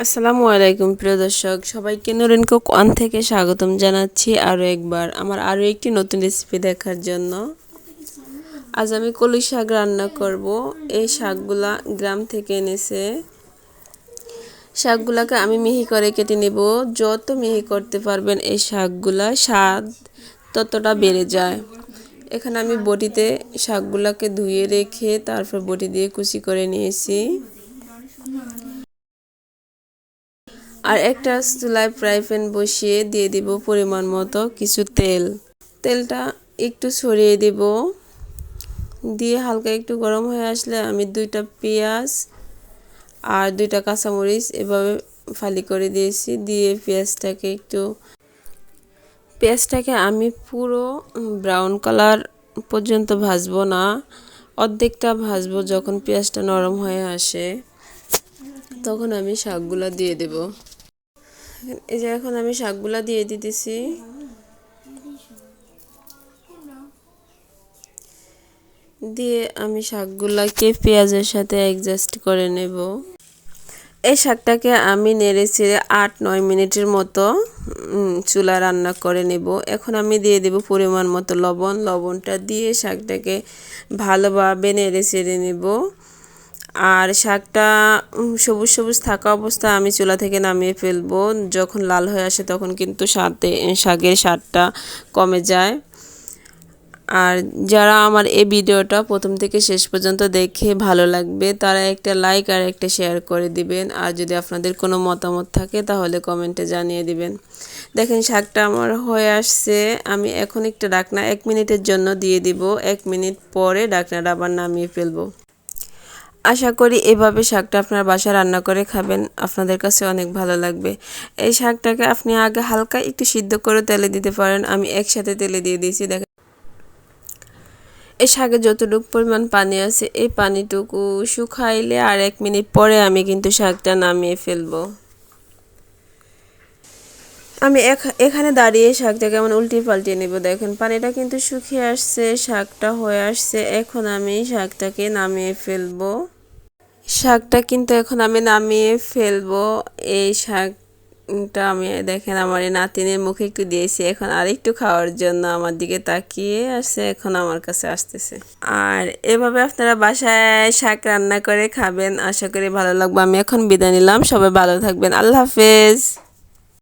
আসসালামু আলাইকুম, প্রিয় দর্শক। সবাইকে নুরেনকো ওয়ান থেকে স্বাগতম জানাচ্ছি আরও একবার আমার আরও একটি নতুন রেসিপি দেখার জন্য। আজ আমি কলই শাক রান্না করব। এই শাকগুলা গ্রাম থেকে এনেছে। শাকগুলাকে আমি মিহি করে কেটে নেব। যত মিহি করতে পারবেন এই শাকগুলা স্বাদ ততটা বেড়ে যায়। এখানে আমি বটিতে শাকগুলাকে ধুয়ে রেখে তারপর বটি দিয়ে কুচি করে নিয়েছি। আর একটা চুলায় ফ্রাই প্যান বসিয়ে দিয়ে দিব পরিমাণ মতো কিছু তেল। তেলটা একটু ছড়িয়ে দেব। দিয়ে হালকা একটু গরম হয়ে আসলে আমি দুইটা পেঁয়াজ আর দুইটা কাঁচামরিচ এভাবে ফালি করে দিয়েছি। দিয়ে পেঁয়াজটাকে একটু, পেঁয়াজটাকে আমি পুরো ব্রাউন কালার পর্যন্ত ভাজবো না। অর্ধেকটা ভাজবো যখন পেঁয়াজটা নরম হয়ে আসে, তখন আমি শাকগুলো দিয়ে দেব। এই যে এখন আমি শাকগুলা দিয়ে দিতেছি। দিয়ে আমি শাকগুলাকে পেঁয়াজের সাথে অ্যাডজাস্ট করে নেব। এই শাকটাকে আমি নেড়ে ছেড়ে আট নয় মিনিটের মতো চুলা রান্না করে নেব। এখন আমি দিয়ে দেব পরিমাণ মতো লবণ। লবণটা দিয়ে শাকটাকে ভালোভাবে নেড়ে ছেড়ে নেব। আর শাকটা সবুজ সবুজ থাকা অবস্থা আমি চুলা থেকে নামিয়ে ফেলব। যখন লাল হয়ে আসে তখন কিন্তু সাথে শাকের স্বাদটা কমে যায়। আর যারা আমার এই ভিডিওটা প্রথম থেকে শেষ পর্যন্ত দেখে ভালো লাগবে, তারা একটা লাইক আর একটা শেয়ার করে দিবেন। আর যদি আপনাদের কোনো মতামত থাকে তাহলে কমেন্টে জানিয়ে দিবেন। দেখেন, শাকটা আমার হয়ে আসছে। আমি এখন একটা ডাকনা এক মিনিটের জন্য দিয়ে দিব। এক মিনিট পরে ডাকনাটা আবার নামিয়ে ফেলব। আশা করি এভাবে শাকটা আপনার বাসা রান্না করে খাবেন। আপনাদের কাছে অনেক ভালো লাগবে। এই শাকটাকে আপনি আগে হালকা একটু সিদ্ধ করে তেলে দিতে পারেন। আমি একসাথে তেলে দিয়ে দিয়েছি, দেখেন। এই শাকে যতটুকু পরিমাণ পানি আছে, এই পানিটুকু শুকাইলে আর এক মিনিট পরে আমি কিন্তু শাকটা নামিয়ে ফেলব। আমি এখানে দাঁড়িয়ে শাকটা কেমন উল্টি পাল্টিয়ে নেব, দেখেন। পানিটা কিন্তু শুকিয়ে আসছে, শাকটা হয়ে আসছে। এখন আমি শাকটাকে নামিয়ে ফেলব। শাকটা কিন্তু এখন আমি নামিয়ে ফেলব। এই শাকটা আমি, দেখেন আমার এই নাতিনের মুখে একটু দিয়েছি। এখন আর একটু খাওয়ার জন্য আমার দিকে তাকিয়ে আসছে, এখন আমার কাছে আসতেছে। আর এভাবে আপনারা বাসায় শাক রান্না করে খাবেন। আশা করি ভালো লাগবে। আমি এখন বিদায় নিলাম। সবাই ভালো থাকবেন। আল্লাহ হাফেজ।